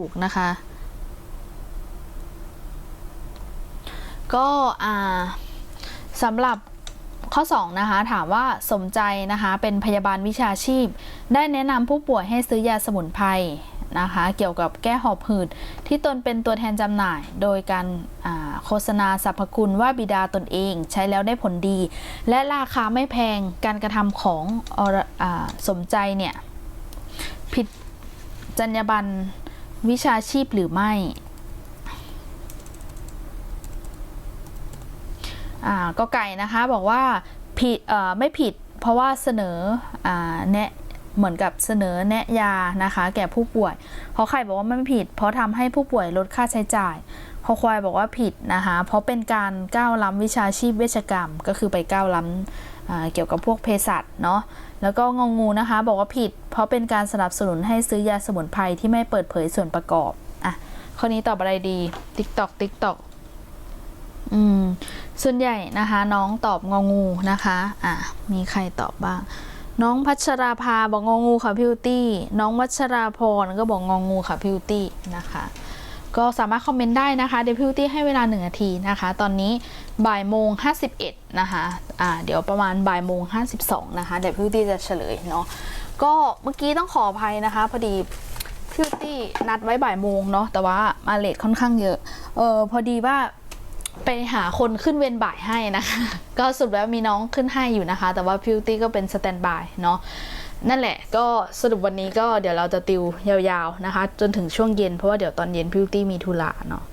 ถูกนะคะ ก็อ่าสำหรับข้อ 2 นะคะ ถามว่าสมใจนะคะ เป็นพยาบาลวิชาชีพ ได้แนะนำผู้ป่วยให้ซื้อยาสมุนไพรนะคะ เกี่ยวกับแก้หอบหืด ที่ตนเป็นตัวแทนจำหน่าย โดยการโฆษณาสรรพคุณว่าบิดาตนเองใช้แล้วได้ผลดี และราคาไม่แพงการกระทำของออสมใจเนี่ย ผิดจรรยาบรรณ วิชาชีพหรือไม่อ่าก็ไก่นะคะบอกว่าผิดเอ่อไม่ผิดเพราะว่าเสนออ่าแนะเหมือนกับเสนอแนะยานะคะ แก่ผู้ป่วยขอไข่บอกว่าไม่ผิด เพราะทำให้ผู้ป่วยลดค่าใช้จ่ายขอควายบอกว่าผิดนะคะ เพราะเป็นการก้าวล้ำวิชาชีพเวชกรรม ก็คือไปก้าวล้ำ เกี่ยวกับพวกเภสัชเนาะแล้วก็งองูนะคะ บอกว่าผิด เพราะเป็นการสนับสนุนให้ซื้อยาสมุนไพรที่ไม่เปิดเผยส่วนประกอบอะข้อนี้ตอบอะไรดีติ๊กตอกติ๊กตอกอืมส่วนใหญ่นะคะ น้องตอบงองูนะคะอะมีใครตอบบ้าง น้องพัชราภาบอกงองูค่ะพิวตี้ น้องวัชราพรก็บอกงองูค่ะพิวตี้นะคะ ก็สามารถคอมเมนต์ได้นะคะเดี๋ยวพิวตี้ให้เวลาหนึ่งนาทีนะคะ ตอนนี้บ่ายโมงห้าสิบเอ็ดนะคะอ่าเดี๋ยวประมาณบ่ายโมงห้าสิบสองนะคะเดี๋ยวพิวตี้จะเฉลยเนาะก็เมื่อกี้ต้องขออภัยนะคะ พอดีพิวตี้นัดไว้บ่ายโมงเนาะแต่ว่ามาเลทค่อนข้างเยอะเออพอดีว่าไปหาคนขึ้นเวรบ่ายให้นะคะ ก็สุดแล้วมีน้องขึ้นให้อยู่นะคะ แต่ว่าพิวตี้ก็เป็นสแตนบายเนาะ นั่นแหละก็สรุปวันนี้ก็เดี๋ยวเราจะติวยาวๆนะคะ จนถึงช่วงเย็นเพราะว่าเดี๋ยวตอนเย็นพิวตี้มีธุระเนาะ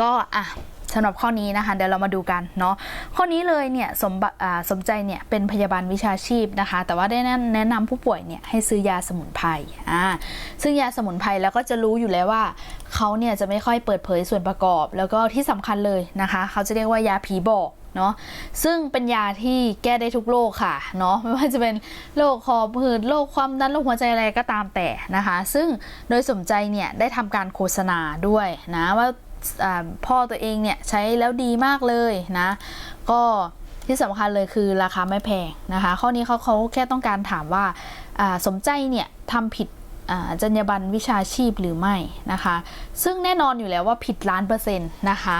ก็อะ สำหรับข้อนี้นะคะเดี๋ยวเรามาดูกันเนาะข้อนี้เลยเนี่ยสมบัติสมใจเนี่ยเป็นพยาบาลวิชาชีพนะคะ แต่ว่าได้แนะนะนำผู้ป่วยเนี่ยให้ซื้อยาสมุนไพรอ่าซึ่งยาสมุนไพรแล้วก็จะรู้อยู่แล้วว่าเขาเนี่ยจะไม่ค่อยเปิดเผยส่วนประกอบ แล้วก็ที่สำคัญเลยนะคะเขาจะเรียกว่ายาผีบอกเนาะซึ่งเป็นยาที่แก้ได้ทุกโรคค่ะเนาะไม่ว่าจะเป็นโรคคอผืดโรคความดันโรคหัวใจอะไรก็ตามแต่นะคะ ซึ่งโดยสมใจเนี่ยได้ทำการโฆษณาด้วยนะว่า พ่อตัวเองเนี่ยใช้แล้วดีมากเลยนะ ก็ที่สำคัญเลยคือราคาไม่แพงนะคะ ข้อนี้เขาเขาแค่ต้องการถามว่าสมใจเนี่ยทำผิด จรรยาบรรณวิชาชีพหรือไม่นะคะ ซึ่งแน่นอนอยู่แล้วว่าผิดล้านเปอร์เซ็นต์นะคะ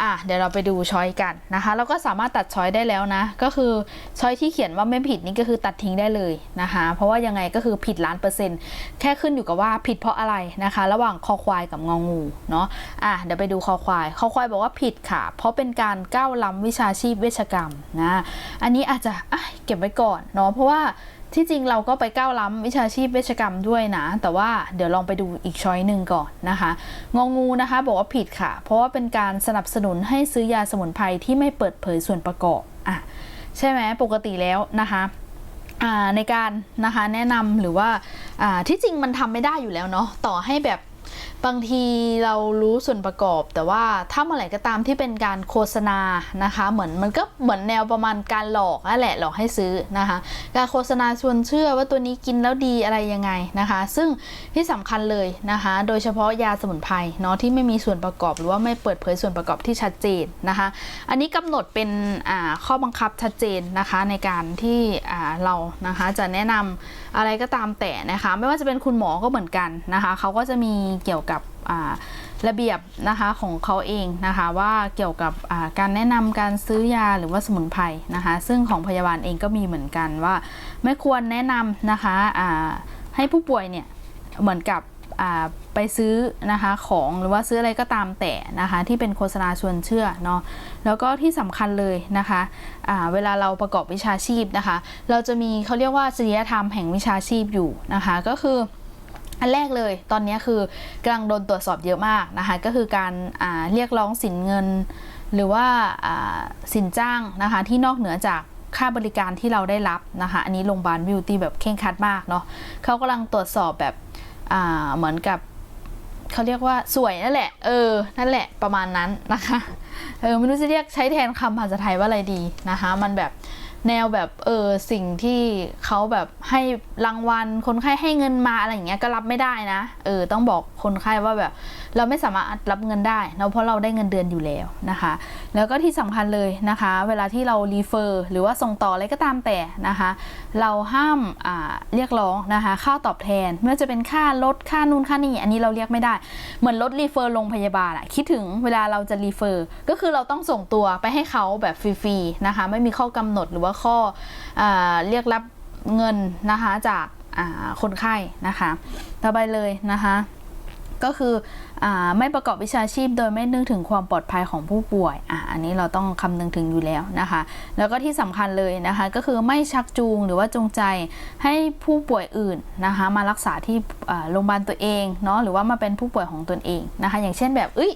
อะเดี๋ยวเราไปดูช้อยกันนะคะแล้วก็สามารถตัดช้อยได้แล้วนะ ก็คือช้อยที่เขียนว่าไม่ผิดนี่ก็คือตัดทิ้งได้เลยนะคะ เพราะว่ายังไงก็คือผิดล้านเปอร์เซ็นต์แค่ขึ้นอยู่กับว่าผิดเพราะอะไรนะคะ ระหว่างคอควายกับงองูเนาะอะเดี๋ยวไปดูคอควายคอควายบอกว่าผิดค่ะ เพราะเป็นการก้าวล้ำวิชาชีพเวชกรรมนะอันนี้อาจจะเก็บไว้ก่อนเนาะเพราะว่า ที่จริงเราก็ไปก้าวล้ำวิชาชีพเวชกรรมด้วยนะ แต่ว่าเดี๋ยวลองไปดูอีกช้อยหนึ่งก่อนนะคะ งองูนะคะ บอกว่าผิดค่ะ เพราะว่าเป็นการสนับสนุนให้ซื้อยาสมุนไพรที่ไม่เปิดเผยส่วนประกอบอะใช่ไหมปกติแล้วนะคะในการนะคะแนะนำหรือว่าอ่าที่จริงมันทำไม่ได้อยู่แล้วเนาะต่อให้แบบ บางทีเรารู้ส่วนประกอบ แต่ว่าถ้าเมื่อไหร่ก็ตามที่เป็นการโฆษณานะคะ เหมือนมันก็เหมือนแนวประมาณการหลอกนั่นแหละหลอกให้ซื้อนะคะ การโฆษณาชวนเชื่อว่าตัวนี้กินแล้วดีอะไรยังไงนะคะ ซึ่งที่สำคัญเลยนะคะ โดยเฉพาะยาสมุนไพรเนาะที่ไม่มีส่วนประกอบหรือว่าไม่เปิดเผยส่วนประกอบที่ชัดเจนนะคะ อันนี้กำหนดเป็นข้อบังคับชัดเจนนะคะในการที่เรานะคะจะแนะนำอะไรก็ตามแต่นะคะ ไม่ว่าจะเป็นคุณหมอก็เหมือนกันนะคะเขาก็จะมีเกี่ยวกับระเบียบนะคะของเขาเองนะคะว่าเกี่ยวกับการแนะนำการซื้อยาหรือว่าสมุนไพรนะคะ ซึ่งของพยาบาลเองก็มีเหมือนกันว่า ไม่ควรแนะนำนะคะให้ผู้ป่วยเนี่ยเหมือนกับไปซื้อนะคะของหรือว่าซื้ออะไรก็ตามแต่นะคะที่เป็นโฆษณาชวนเชื่อเนาะแล้วก็ที่สำคัญเลยนะคะอ่าเวลาเราประกอบวิชาชีพนะคะ เราจะมีเขาเรียกว่าจริยธรรมแห่งวิชาชีพอยู่นะคะก็คือ อันแรกเลยตอนนี้คือกำลังโดนตรวจสอบเยอะมากนะคะก็คือการาเรียกร้องสินเงิน หรือว่าาสินจ้างนะคะที่นอกเหนือจากค่าบริการที่เราได้รับนะคะอันนี้โรงพยาบาลบิวตี้แบบเคร่งคัดมากเนาะเขากำลังตรวจสอบแบบเหมือนกับเขาเรียกว่าสวยนั่นแหละเออนั่นแหละประมาณนั้นนะคะเออไม่รู้จะเรียกใช้แทนคำภาษาไทยว่าอะไรดีนะคะมันแบบ แนวแบบเออสิ่งที่เขาแบบให้รางวัลคนไข้ให้เงินมาอะไรอย่างเงี้ยก็รับไม่ได้นะเออต้องบอกคนไข้ว่าแบบ เราไม่สามารถรับเงินได้เนอะเพราะเราได้เงินเดือนอยู่แล้วนะคะ แล้วก็ที่สำคัญเลยนะคะ เวลาที่เรารีเฟอร์หรือว่าส่งต่ออะไรก็ตามแต่นะคะ เราห้ามาเรียกร้องนะคะค่าตอบแทนไม่ว่าจะเป็นค่ารถค่านู่นค่านี่อันนี้เราเรียกไม่ได้ เหมือนรถรีเฟอร์โรงพยาบาลอะคิดถึงเวลาเราจะรีเฟอร์ก็คือเราต้องส่งตัวไปให้เขาแบบฟรีๆนะคะ ไม่มีข้อกำหนดหรือว่าข้ออเรียกรับเงินนะคะจากาคนไข้นะคะ ต่อไปเลยนะคะ ก็คืออไม่ประกอบวิชาชีพ โดยไม่นึกถึงความปลอดภัยของผู้ป่วยออันนี้เราต้องคำนึงถึงอยู่แล้วนะคะ แล้วก็ที่สำคัญเลยนะคะ ก็คือไม่ชักจูงหรือว่าจงใจให้ผู้ป่วยอื่นนะคะ มารักษาที่โรงพยาบาลตัวเองเนาะหรือว่ามาเป็นผู้ป่วยของตนเองนะคะ อย่างเช่นแบบเอ้ย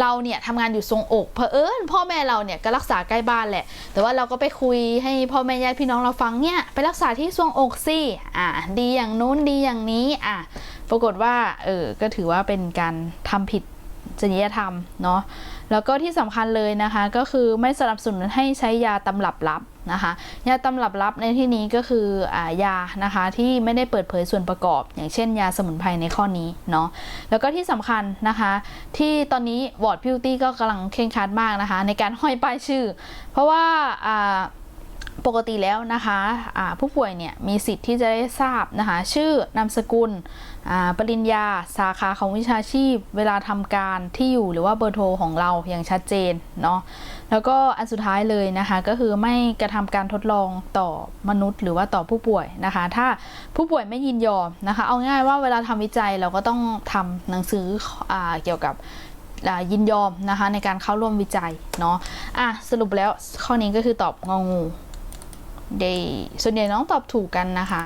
เราเนี่ยทำงานอยู่ทรงอกเผอิญพ่อแม่เราเนี่ยก็รักษาใกล้บ้านแหละ แต่ว่าเราก็ไปคุยให้พ่อแม่ญาติพี่น้องเราฟังเนี่ยไปรักษาที่ทรงอกสิอะดีอย่างนู้นดีอย่างนี้อะ ปรากฏว่าเออก็ถือว่าเป็นการทำผิดจริยธรรมเนาะแล้วก็ที่สำคัญเลยนะคะก็คือไม่สนับสนุนให้ใช้ยาตำรับลับนะคะยาตำรับลับในที่นี้ก็คืออายานะคะที่ไม่ได้เปิดเผยส่วนประกอบ อย่างเช่น ยาสมุนไพรในข้อนี้เนาะแล้วก็ที่สำคัญนะคะ ที่ตอนนี้วอร์ดพิวตี้ก็กำลังเคร่งครัดมากนะคะ ในการห้อยป้ายชื่อ เพราะว่าอ่า ปกติแล้วนะคะะผู้ป่วยเนี่ยมีสิทธิ์ที่จะได้ทราบนะคะชื่อนามสกุลปริญญา สาขาของวิชาชีพ เวลาทำการที่อยู่หรือว่าเบอร์โทรของเราอย่างชัดเจนเนาะแล้วก็อันสุดท้ายเลยนะคะก็คือไม่กระทำการทดลองต่อมนุษย์ หรือว่าต่อผู้ป่วยนะคะ ถ้าผู้ป่วยไม่ยินยอมนะคะ เอาง่ายว่าเวลาทำวิจัยเราก็ต้องทำหนังสืออเกี่ยวกับยินยอมนะคะในการเข้าร่วมวิจัยเนาะอะสรุปแล้วข้อนี้ก็คือตอบงองู เดส่วนใหญ่น้องตอบถูกกันนะคะ